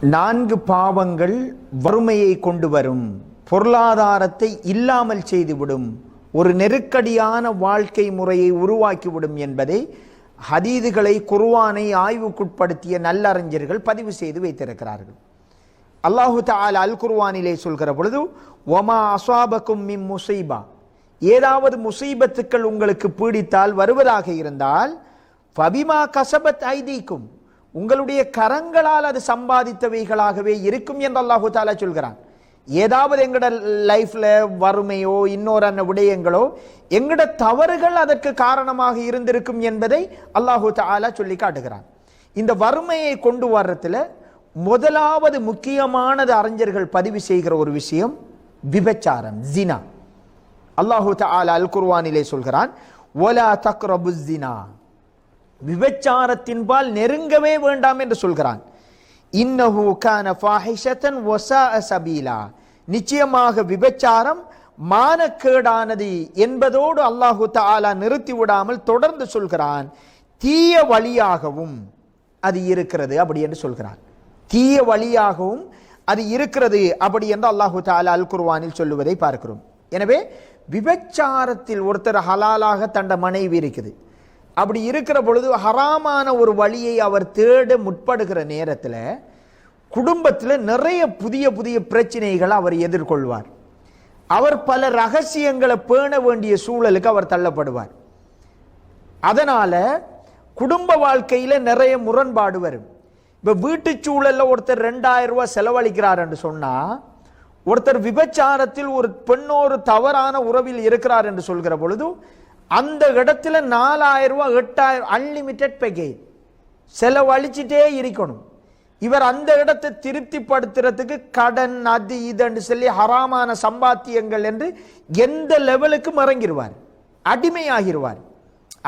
நான்கு பாவங்கள் வறுமையை கொண்டு வரும். பொருளாதாரத்தை இல்லாமல் செய்துவிடும். ஒரு நெருக்கடியான வாழ்க்கை முறையை உருவாக்கிவிடும் என்பதை ஹதீதுகளை குர்வானை ஆய்வுக்குட்படுத்திய நல்லறிஞர்கள் பதிவு செய்து வைத்திருக்கிறார்கள். அல்லாஹு தால் அல் குர்வானிலே சொல்கிற பொழுது ஒமா அசாபக்கும் மிம் முசைபா. ஏதாவது முசீபத்துக்கள் உங்களுக்கு பீடித்தால் வருவதாக இருந்தால் பபிமா கசபத் ஐதீக்கும். உங்களுடைய கரங்களால் அது சம்பாதித்தவைகளாகவே இருக்கும் என்று அல்லாஹு தாலா சொல்கிறான். ஏதாவது எங்களோட லைஃப்ல வறுமையோ இன்னொரு அன்ன விடயங்களோ எங்களோட தவறுகள் அதற்கு காரணமாக இருந்திருக்கும் என்பதை அல்லாஹு தாலா சொல்லி காட்டுகிறான். இந்த வறுமையை கொண்டு வர்றதுல முதலாவது முக்கியமானது அறிஞர்கள் பதிவு செய்கிற ஒரு விஷயம் விபச்சாரம் ஜினா. அல்லாஹு தாலா அல் குர்வானிலே சொல்கிறான் ஒலா தக்ரபு ஜினா. விபச்சாரத்தின்பால் நெருங்கவே வேண்டாம் என்று சொல்கிறான். இன்னஹு கான ஃபாஹிஷத்தன் வஸாஅ சபீலா. நிச்சயமாக விபச்சாரம் மானக்கேடானது என்பதோடு அல்லாஹு தாலா நிறுத்தி விடாமல் தொடர்ந்து சொல்கிறான். தீய வழியாகவும் அது இருக்கிறது அப்படி என்று சொல்கிறான். தீய வழியாகவும் அது இருக்கிறது அப்படி என்று அல்லாஹு தாலா அல் குர்வானில் சொல்லுவதை பார்க்கிறோம். எனவே விபச்சாரத்தில் ஒருத்தர் ஹலாலாக தண்ட மனைவி இருக்குது. அப்படி இருக்கிற பொழுது ஹராமான ஒரு வழியை அவர் தேட முற்படுகிற நேரத்தில் குடும்பத்தில் நிறைய புதிய புதிய பிரச்சனைகளை அவர் எதிர்கொள்வார். அவர் பல ரகசியங்களை பேண வேண்டிய சூழலுக்கு அவர் தள்ளப்படுவார். அதனால் குடும்ப வாழ்க்கையில் நிறைய முரண்பாடு வரும். இப்போ வீட்டு சூழலில் ஒருத்தர் ரெண்டாயிரம் ரூபா செலவழிக்கிறார் என்று சொன்னால் ஒருத்தர் விபச்சாரத்தில் ஒரு பெண்ணோரு தவறான உறவில் இருக்கிறார் என்று சொல்கிற பொழுது அந்த இடத்துல நாலாயிரம் ரூபாய் எட்டாயிரம் அன்லிமிட்டெட் பேக்கேஜ் செலவழிச்சிட்டே இருக்கணும். இவர் அந்த இடத்தை திருப்திப்படுத்துறதுக்கு கடன் அது இதுன்னு சொல்லி ஹராமான சம்பாத்தியங்கள் என்று எந்த லெவலுக்கும் இறங்கிடுவார் அடிமையாகிடுவார்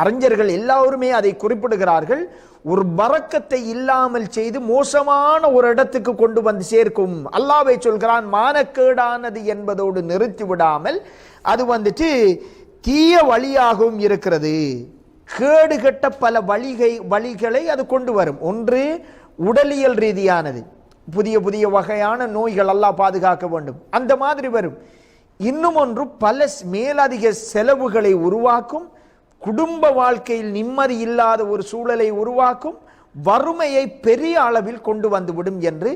அறிஞர்கள் எல்லாருமே அதை குறிப்பிடுகிறார்கள். ஒரு பறக்கத்தை இல்லாமல் செய்து மோசமான ஒரு இடத்துக்கு கொண்டு வந்து சேர்க்கும். அல்லாவை சொல்கிறான் மானக்கேடானது என்பதோடு நிறுத்தி விடாமல் அது வந்துட்டு தீய வழியாகவும் இருக்கிறது. கேடுகட்ட பல வழிகை வழிகளை அது கொண்டு வரும். ஒன்று உடலியல் ரீதியானது. புதிய புதிய வகையான நோய்கள் எல்லாம் பாதுகாக்க வேண்டும். அந்த மாதிரி வரும். இன்னும் ஒன்று பல மேலதிக செலவுகளை உருவாக்கும். குடும்ப வாழ்க்கையில் நிம்மதி இல்லாத ஒரு சூழலை உருவாக்கும். வறுமையை பெரிய அளவில் கொண்டு வந்துவிடும் என்று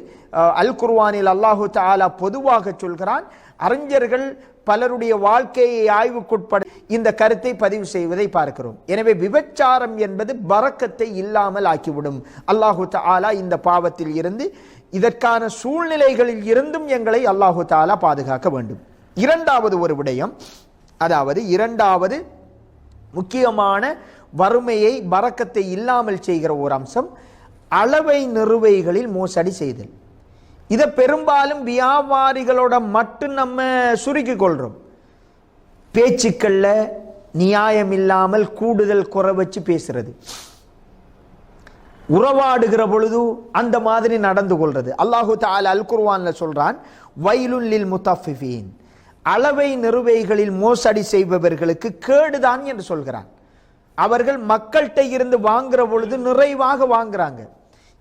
அல் குர்வானில் அல்லாஹு தாலா பொதுவாக சொல்கிறான். அறிஞர்கள் பலருடைய வாழ்க்கையை ஆய்வுக்குட்பட இந்த கருத்தை பதிவு செய்வதை பார்க்கிறோம். எனவே விபச்சாரம் என்பது பறக்கத்தை இல்லாமல் ஆக்கிவிடும். அல்லாஹு தாலா இந்த பாவத்தில் இருந்து இதற்கான சூழ்நிலைகளில் இருந்தும் எங்களை அல்லாஹு தாலா பாதுகாக்க வேண்டும். இரண்டாவது ஒரு விடயம் அதாவது இரண்டாவது முக்கியமான வறுமையை பறக்கத்தை இல்லாமல் செய்கிற ஒரு அம்சம் அளவை நிறுவைகளில் மோசடி செய்தல். இதை பெரும்பாலும் வியாபாரிகளோட மட்டும் நம்ம சுருக்கிக் கொள்றோம். பேச்சுக்கள்ல நியாயம் இல்லாமல் கூடுதல் குறை வச்சு பேசுறது. உறவாடுகிற பொழுது அந்த மாதிரி நடந்து கொள்றது. அல்லாஹு தால அல் குர்வான்ல சொல்றான் வயலுல்லில் முத்தஃபிஃபீன். அளவை நிறுவைகளில் மோசடி செய்பவர்களுக்கு கேடுதான் என்று சொல்கிறான். அவர்கள் மக்கள்கிட்ட இருந்து வாங்குற பொழுது நிறைவாக வாங்குறாங்க.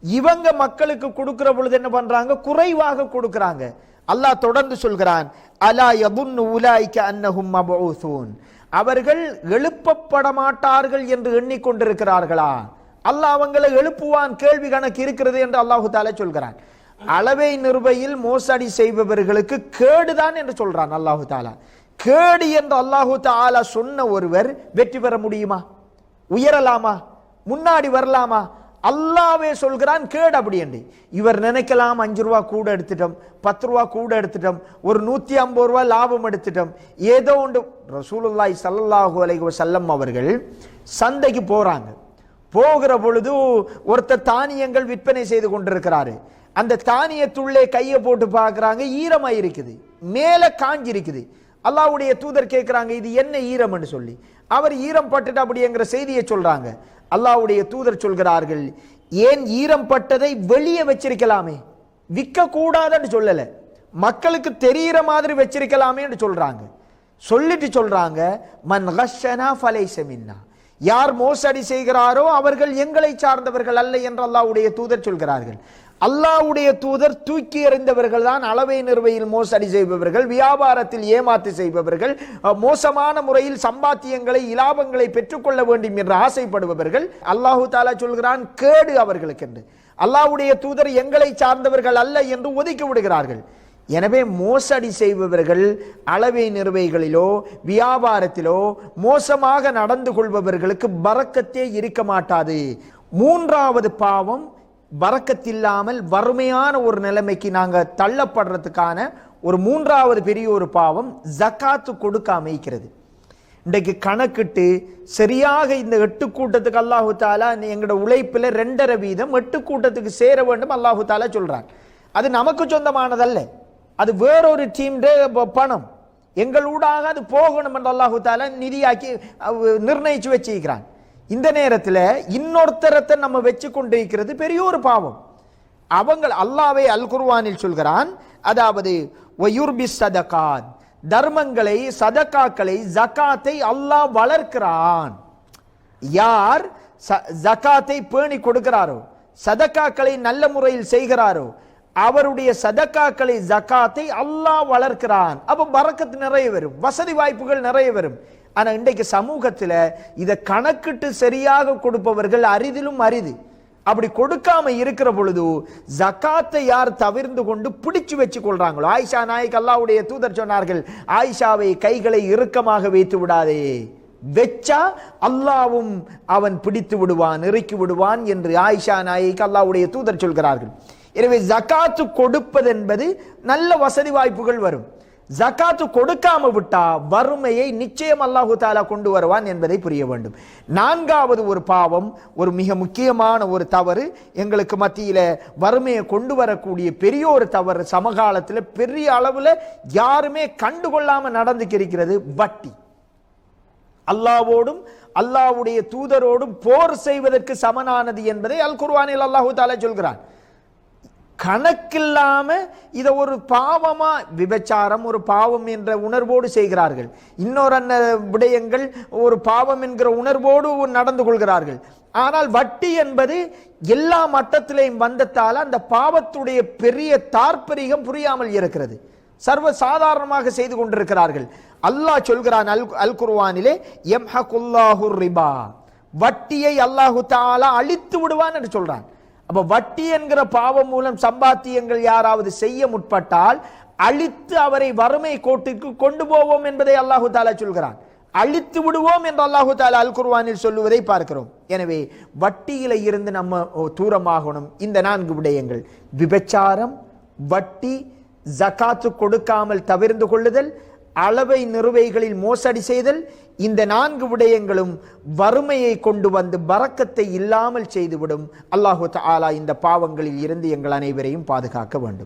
இவங்க மக்களுக்கு கொடுக்கிற பொழுது என்ன பண்றாங்க? குறைவாக கொடுக்கிறாங்க. அல்லாஹ் தொடர்ந்து சொல்கிறான் அலா யபுன்னு உலாய்க்க அன்னஹும் மபூசூன் அவர்கள் எழுப்பப்பட மாட்டார்கள் என்று எண்ணிக்கொண்டிருக்கிறார்களா? அல்லாஹ் அவங்களை எழுப்புவான் கேள்வி கணக்கு இருக்கிறது என்று அல்லாஹு தாலா சொல்கிறான். அளவை நிறுவையில் மோசடி செய்பவர்களுக்கு கேடுதான் என்று சொல்றான் அல்லாஹு தாலா. கேடு என்று அல்லாஹு தாலா சொன்ன ஒருவர் வெற்றி பெற முடியுமா? உயரலாமா? முன்னாடி வரலாமா? அல்லாவே சொல்கிறான் கேடு அப்படி என்று. இவர் நினைக்கலாம் அஞ்சு ரூபா கூட எடுத்துட்டோம் பத்து ரூபா கூட எடுத்துட்டோம் ஒரு நூற்றி ஐம்பது ரூபா லாபம் எடுத்துட்டோம். ஏதோ ஒன்று ரசூலுல்லாய் சல்லல்லாஹு அலைஹி வசல்லம் அவர்கள் சந்தைக்கு போகிறாங்க போகிற பொழுது ஒருத்தர் தானியங்கள் விற்பனை செய்து கொண்டிருக்கிறாரு. அந்த தானியத்துள்ளே கையை போட்டு பார்க்குறாங்க ஈரமாக இருக்குது மேலே காஞ்சி இருக்குது அல்லாவுடைய தூதர் கேட்குறாங்க இது என்ன ஈரம்னு சொல்லி. அவர் ஈரம் பட்டுட்டு அப்படிங்கிற செய்தியை சொல்கிறாங்க அல்லாவுடைய தூதர் சொல்கிறார்கள் ஏன் ஈரம் பட்டதை வெளியே வச்சிருக்கலாமே? விற்கக்கூடாதுன்னு சொல்லலை. மக்களுக்கு தெரியிற மாதிரி வச்சிருக்கலாமேன்னு சொல்கிறாங்க சொல்லிட்டு சொல்கிறாங்க மன் கஷனா ஃபலைஸ யார் மோசடி செய்கிறாரோ அவர்கள் எங்களை சார்ந்தவர்கள் அல்ல என்று அல்லாவுடைய தூதர் சொல்கிறார்கள். அல்லாஹ்வுடைய தூதர் தூக்கி எறிந்தவர்கள் தான் அளவை நிறுவையில் மோசடி செய்பவர்கள் வியாபாரத்தில் ஏமாத்து செய்பவர்கள் மோசமான முறையில் சம்பாத்தியங்களை இலாபங்களை பெற்றுக்கொள்ள வேண்டும் என்று ஆசைப்படுபவர்கள். அல்லாஹு தாலா சொல்கிறான் கேடு அவர்களுக்கு என்று அல்லாவுடைய தூதர் எங்களை சார்ந்தவர்கள் அல்ல என்று ஒதுக்கி விடுகிறார்கள். எனவே மோசடி செய்பவர்கள் அளவை நிறுவைகளிலோ வியாபாரத்திலோ மோசமாக நடந்து கொள்பவர்களுக்கு பறக்கத்தே இருக்க மாட்டாது. மூன்றாவது பாவம் பறக்கத்தில்லாமல் வறுமையான ஒரு நிலைமைக்கு நாங்கள் தள்ளப்படுறதுக்கான ஒரு மூன்றாவது பெரிய ஒரு பாவம் ஜக்காத்து கொடுக்க அமைக்கிறது இன்றைக்கு கணக்கிட்டு சரியாக இந்த எட்டு கூட்டத்துக்கு அல்லாஹு தாலா எங்களோட உழைப்பில் ரெண்டரை வீதம் எட்டு கூட்டத்துக்கு சேர வேண்டும் அல்லாஹு தாலா சொல்றான். அது நமக்கு சொந்தமானதல்ல. அது வேறொரு டீம் பணம். எங்களூடாக அது போகணும் என்று அல்லாஹு தாலா நிதியாக்கி அவ் நிர்ணயிச்சு வச்சிருக்கிறான். இந்த நேரத்தில் இன்னொருத்தரத்தை நம்ம வச்சு கொண்டிருக்கிறது பெரிய ஒரு பாவம். அவங்க அல்லாவே அல் குர்வானில் சொல்கிறான் அதாவது வயுர்பி சதகாத் தர்மங்களை சதக்காக்களை ஜகாத்தை அல்லாஹ் வளர்க்கிறான். யார் ச- ஜகாத்தை பேணி கொடுக்கிறாரோ சதக்காக்களை நல்ல முறையில் செய்கிறாரோ அவருடைய சதக்காக்களை ஜகாத்தை அல்லாஹ் வளர்க்கிறான். அப்ப பறக்கத்து நிறைய வரும் வசதி வாய்ப்புகள் நிறைய வரும். ஆனால் இன்றைக்கு சமூகத்தில் இதை கணக்கிட்டு சரியாக கொடுப்பவர்கள் அரிதிலும் அரிது. அப்படி கொடுக்காம இருக்கிற பொழுது ஜகாத்தை யார் தவிர்ந்து கொண்டு பிடிச்சு வச்சு கொள்றாங்களோ? ஆயிஷா நாயக் அல்லாவுடைய தூதர் சொன்னார்கள் ஆயிஷாவை கைகளை இறுக்கமாக வைத்து விடாதே. வெச்சா அல்லாவும் அவன் பிடித்து விடுவான் இறுக்கி விடுவான் என்று ஆயிஷா நாயக் அல்லாவுடைய தூதர் சொல்கிறார்கள். எனவே ஜக்காத்து கொடுப்பது என்பது நல்ல வசதி வாய்ப்புகள் வரும். ஜகாத்து கொடுக்காம விட்டா வறுமையை நிச்சயம் அல்லாஹு தாலா கொண்டு வருவான் என்பதை புரிய வேண்டும். நான்காவது ஒரு பாவம் ஒரு மிக முக்கியமான ஒரு தவறு எங்களுக்கு மத்தியில் வறுமையை கொண்டு வரக்கூடிய பெரிய ஒரு தவறு சமகாலத்தில் பெரிய அளவில் யாருமே கண்டுகொள்ளாம நடந்துக்கிருக்கிறது வட்டி. அல்லாவோடும் அல்லாவுடைய தூதரோடும் போர் செய்வதற்கு சமனானது என்பதை அல் குர்வானில் அல்லாஹு தாலா சொல்கிறான். கணக்கில்லாம இதை ஒரு பாவமா விபச்சாரம் ஒரு பாவம் என்ற உணர்வோடு செய்கிறார்கள். இன்னொரு அன்ன விடயங்கள் ஒரு பாவம் என்கிற உணர்வோடு நடந்து கொள்கிறார்கள். ஆனால் வட்டி என்பது எல்லா மட்டத்திலையும் வந்ததால் அந்த பாவத்துடைய பெரிய தாற்பரிகம் புரியாமல் இருக்கிறது. சர்வ சாதாரணமாக செய்து கொண்டிருக்கிறார்கள். அல்லாஹ் சொல்கிறான் அல் அல் குர்வானிலே எம் ஹகுல்லாஹு ரிபா. வட்டியை அல்லாஹு தாலா அழித்து விடுவான் என்று சொல்றான். அப்ப வட்டி என்கிற பாவம் மூலம் சம்பாத்தியங்கள் யாராவது செய்ய முற்பட்டால் அழித்து அவரை வறுமை கோட்டிற்கு கொண்டு போவோம் என்பதை அல்லாஹு தாலா சொல்கிறான். அழித்து விடுவோம் என்று அல்லாஹு தாலா அல் குர்வானில் சொல்லுவதை பார்க்கிறோம். எனவே வட்டியில இருந்து நம்ம தூரமாகணும். இந்த நான்கு விடயங்கள். விபச்சாரம் வட்டி ஜகாத்து கொடுக்காமல் தவிர்ந்து கொள்ளுதல் அளவை நிறுவைகளில் மோசடி செய்தல் இந்த நான்கு விடயங்களும் வறுமையை கொண்டு வந்து பறக்கத்தை இல்லாமல் செய்துவிடும். அல்லாஹு ஆலா இந்த பாவங்களில் இருந்து எங்கள் அனைவரையும் பாதுகாக்க வேண்டும்.